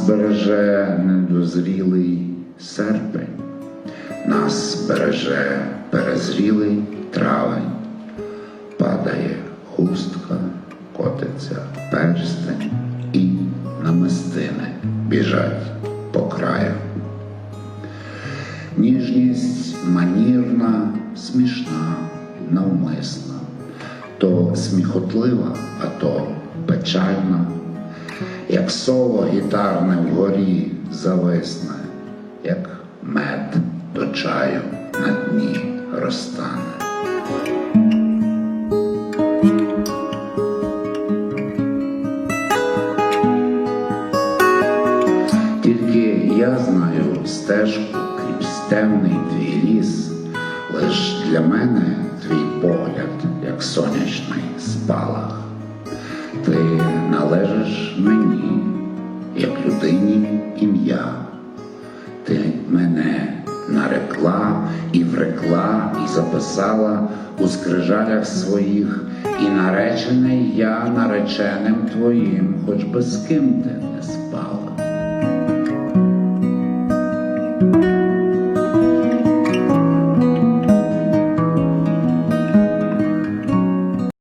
Нас береже недозрілий серпень, нас береже перезрілий травень, падає хустка, котиться перстень і намистини біжать по краю. Ніжність манірна, смішна, навмисна, то сміхотлива, а то печальна, як соло гітарне вгорі зависне, як мед до чаю на дні розтане. Тільки я знаю стежку крізь темний твій ліс, лиш для мене твій погляд, як сонячний спалах. Ти людині ім'я. Ти мене нарекла і врекла, і записала у скрижалях своїх, і наречений я нареченим твоїм, хоч би з ким ти не спала.